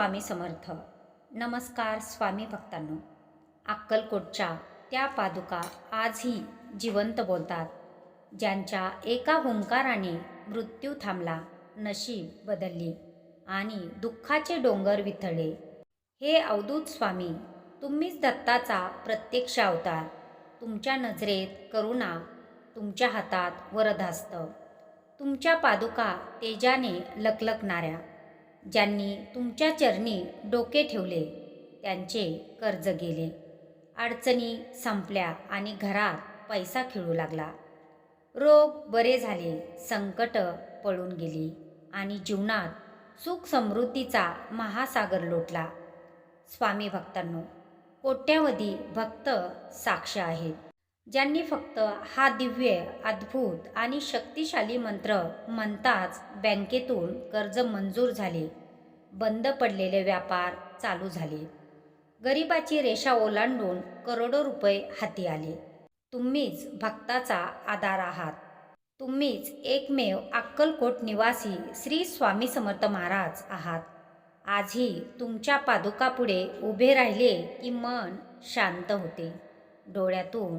स्वामी समर्थ. नमस्कार स्वामी भक्तांनो. अक्कलकोटच्या त्या पादुका आजही जिवंत बोलतात. ज्यांच्या एका हुंकाराने मृत्यू थांबला नशीब बदलली आणि दुःखाचे डोंगर विथळले हे अवधूत स्वामी तुम्हीच दत्ताचा प्रत्यक्ष अवतार. तुमच्या नजरेत करुणा तुमच्या हातात वरदास्त तुमच्या पादुका तेजाने लकलकणाऱ्या ज्यांनी तुमच्या चरणी डोके ठेवले त्यांचे कर्ज गेले. अडचणी संपल्या आणि घरात पैसा खिळू लागला. रोग बरे झाले संकट पळून गेली आणि जीवनात सुख समृद्धीचा महासागर लोटला. स्वामी भक्तांनो कोट्यावधी भक्त साक्ष आहेत. ज्यांनी फक्त हा दिव्य अद्भुत आणि शक्तिशाली मंत्र म्हणताच बँकेतून कर्ज मंजूर झाले. बंद पडलेले व्यापार चालू झाले. गरिबाची रेषा ओलांडून करोडो रुपये हाती आले. तुम्हीच भक्ताचा आधार आहात. तुम्हीच एकमेव अक्कलकोट निवासी श्री स्वामी समर्थ महाराज आहात. आजही तुमच्या पादुकापुढे उभे राहिले की मन शांत होते. डोळ्यातून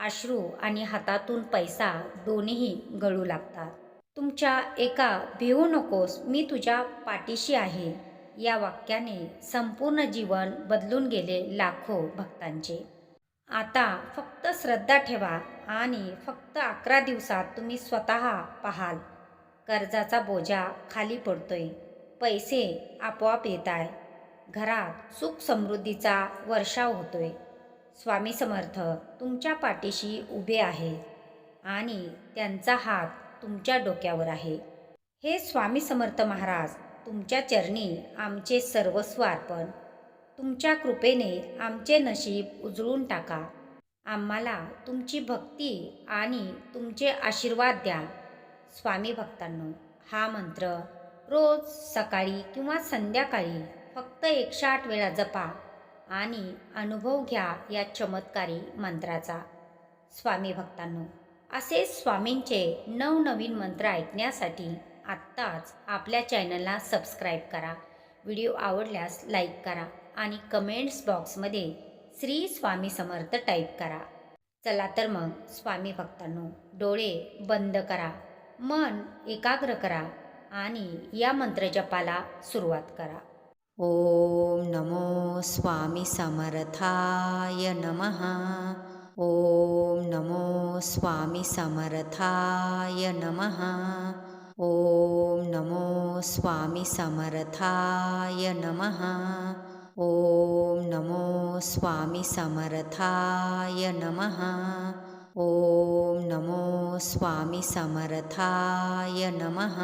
अश्रू आणि हातातून पैसा दोन्हीही गळू लागतात. तुमच्या एका भिवू नकोस मी तुझ्या पाठीशी आहे. या वाक्याने संपूर्ण जीवन बदलून गेले लाखो भक्तांचे. आता फक्त श्रद्धा ठेवा आणि फक्त अकरा दिवसात तुम्ही स्वतः पाहाल. कर्जाचा बोजा खाली पडतोय. पैसे आपोआप येत आहे घरात सुख समृद्धीचा वर्षाव होतोय. स्वामी समर्थ तुमच्या पाठीशी उभे आहेत आणि त्यांचा हात तुमच्या डोक्यावर आहे. हे स्वामी समर्थ महाराज तुमच्या चरणी आमचे सर्वस्व अर्पण. तुमच्या कृपेने आमचे नशीब उजळून टाका. आम्हाला तुमची भक्ती आणि तुमचे आशीर्वाद द्या. स्वामी भक्तांनो हा मंत्र रोज सकाळी किंवा संध्याकाळी फक्त एकशे आठ वेळा जपा. आणि अनुभव घ्या या चमत्कारी मंत्राचा. स्वामी भक्तांनो असे स्वामींचे नवनवीन मंत्र ऐकण्यासाठी आत्ताच आपल्या चॅनलला सबस्क्राईब करा. व्हिडिओ आवडल्यास लाईक करा आणि कमेंट्स बॉक्समध्ये श्री स्वामी समर्थ टाईप करा. चला तर मग स्वामी भक्तांनो डोळे बंद करा मन एकाग्र करा आणि या मंत्रजपाला सुरुवात करा. ओम नमो स्वामी समर्थाय नमः। ओम नमो स्वामी समर्थाय नमः। ओम नमो स्वामी समर्थाय नमः। ओम नमो स्वामी समर्थाय नमः। ओम नमो स्वामी समर्थाय नमः।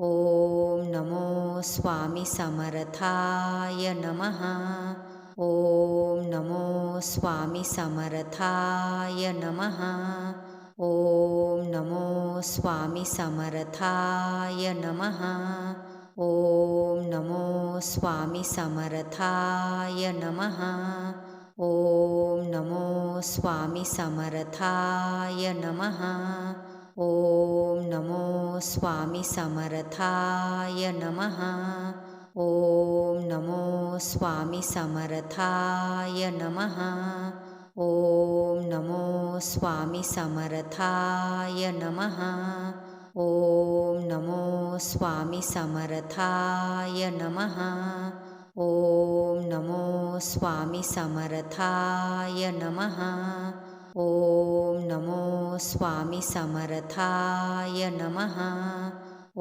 ओम नमो स्वामी समर्थाय नमः। ओम नमो स्वामी समर्थाय नमः। ओम नमो स्वामी समर्थाय नमः। ओम नमो स्वामी समर्थाय नमः। ओम नमो स्वामी समर्थाय नमः। ओम नमो स्वामी समर्थाय नमः। ओम नमो स्वामी समर्थाय नमः। ओम नमो स्वामी समर्थाय नमः। ओम नमो स्वामी समर्थाय नमः। ओम नमो स्वामी समर्थाय नमः। ओम नमो स्वामी समर्थाय नमः।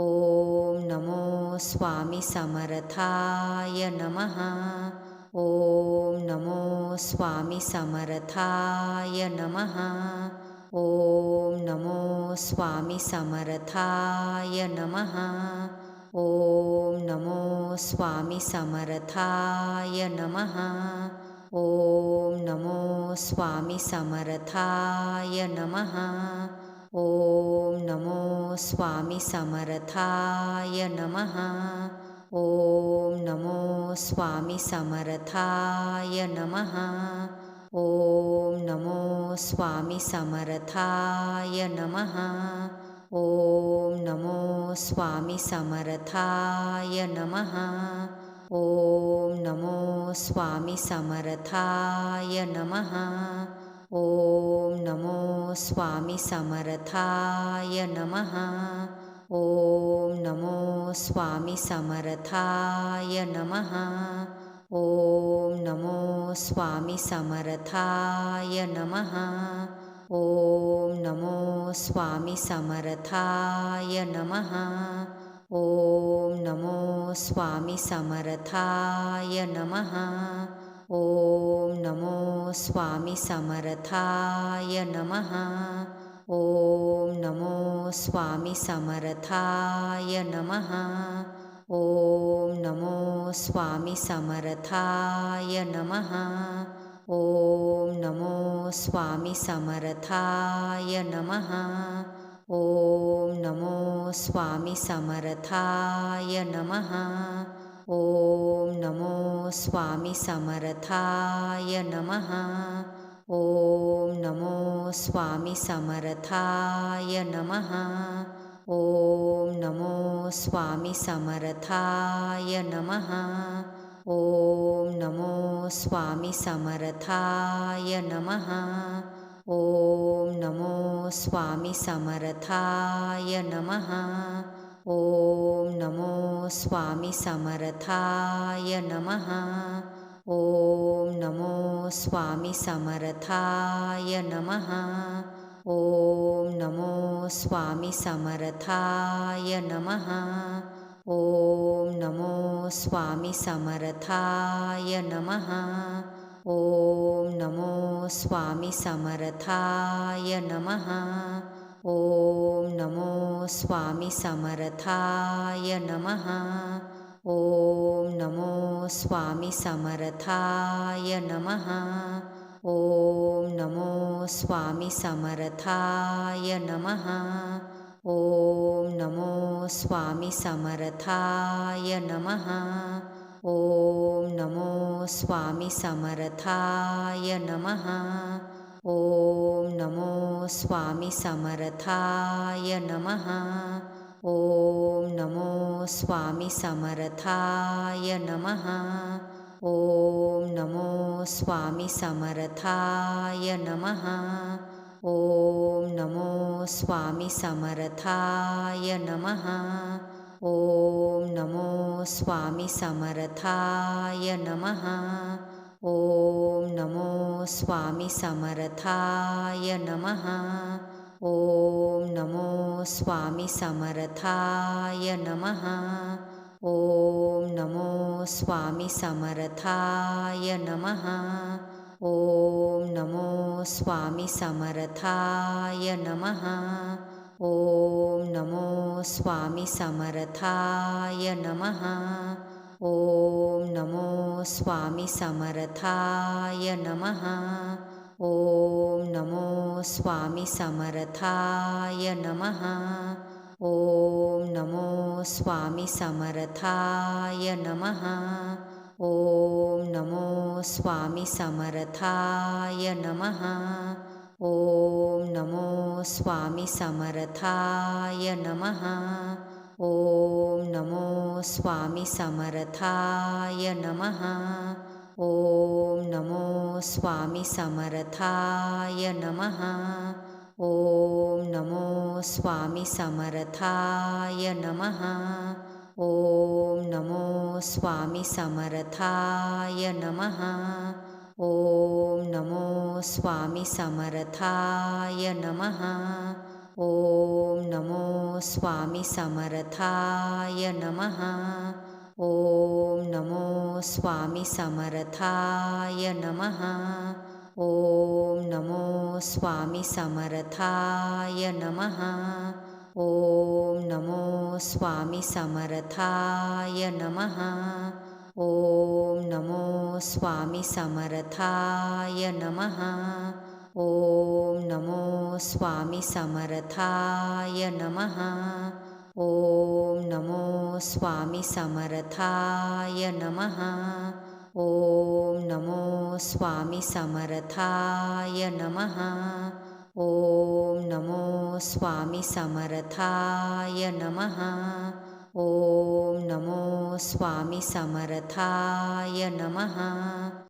ओम नमो स्वामी समर्थाय नमः। ओम नमो स्वामी समर्थाय नमः। ओम नमो स्वामी समर्थाय नमः। ओम नमो स्वामी समर्थाय नमः। ओम नमो स्वामी समर्थाय नमः। ओम नमो स्वामी समर्थाय नमः। ओम नमो स्वामी समर्थाय नमः। ओम नमो स्वामी समर्थाय नमः। ओम नमो स्वामी समर्थाय नमः। ॐ नमो स्वामी समर्थाय नमः। ॐ नमो स्वामी समर्थाय नमः। ॐ नमो स्वामी समर्थाय नमः। ॐ नमो स्वामी समर्थाय नमः। ॐ नमो स्वामी समर्थाय नमः। ॐ नमो स्वामी समर्थाय नमः। ॐ नमो स्वामी समर्थाय नमः। ॐ नमो स्वामी समर्थाय नमः। ॐ नमो स्वामी समर्थाय नमः। ॐ नमो स्वामी समर्थाय नमः। ॐ नमो स्वामी समर्थाय नमः। ॐ नमो स्वामी समर्थाय नमः। ॐ नमो स्वामी समर्थाय नमः। ॐ नमो स्वामी समर्थाय नमः। ॐ नमो स्वामी समर्थाय नमः। ॐ नमो स्वामी समर्थाय नमः। ॐ नमो स्वामी समर्थाय नमः। ॐ नमो स्वामी समर्थाय नमः। ॐ नमो स्वामी समर्थाय नमः। ॐ नमो स्वामी समर्थाय नमः। ॐ नमो स्वामी समर्थाय नमः। ॐ नमो स्वामी समर्थाय नमः। ॐ नमो स्वामी समर्थाय नमः। ॐ नमो स्वामी समर्थाय नमः। ॐ नमो स्वामी समर्थाय नमः। ॐ नमो स्वामी समर्थाय नमः। ॐ नमो स्वामी समर्थाय नमः। ॐ नमो स्वामी समर्थाय नमः। ॐ नमो स्वामी समर्थाय नमः। ॐ नमो स्वामी समर्थाय नमः। ॐ नमो स्वामी समर्थाय नमः। ॐ नमो स्वामी समर्थाय नमः। ॐ नमो स्वामी समर्थाय नमः। ॐ नमो स्वामी समर्थाय नमः। ॐ नमो स्वामी समर्थाय नमः। ॐ नमो स्वामी समर्थाय नमः। ॐ नमो स्वामी समर्थाय नमः। ॐ नमो स्वामी समर्थाय नमः। ॐ नमो स्वामी समर्थाय नमः। ॐ नमो स्वामी समर्थाय नमः। ॐ नमो स्वामी समर्थाय नमः। ॐ नमो स्वामी समर्थाय नमः। ॐ नमो स्वामी समर्थाय नमः। ॐ नमो स्वामी समर्थाय नमः। ॐ नमो स्वामी समर्थाय नमः। ॐ नमो स्वामी समर्थाय नमः। ॐ नमो स्वामी समर्थाय नमः। ॐ नमो स्वामी समर्थाय नमः। ॐ नमो स्वामी समर्थाय नमः। ॐ नमो स्वामी समर्थाय नमः। ॐ नमो स्वामी समर्थाय नमः। ॐ नमो स्वामी समर्थाय नमः। ॐ नमो स्वामी समर्थाय नमः। ॐ नमो स्वामी समर्थाय नमः। ॐ नमो स्वामी समर्थाय नमः। ॐ नमो स्वामी समर्थाय नमः.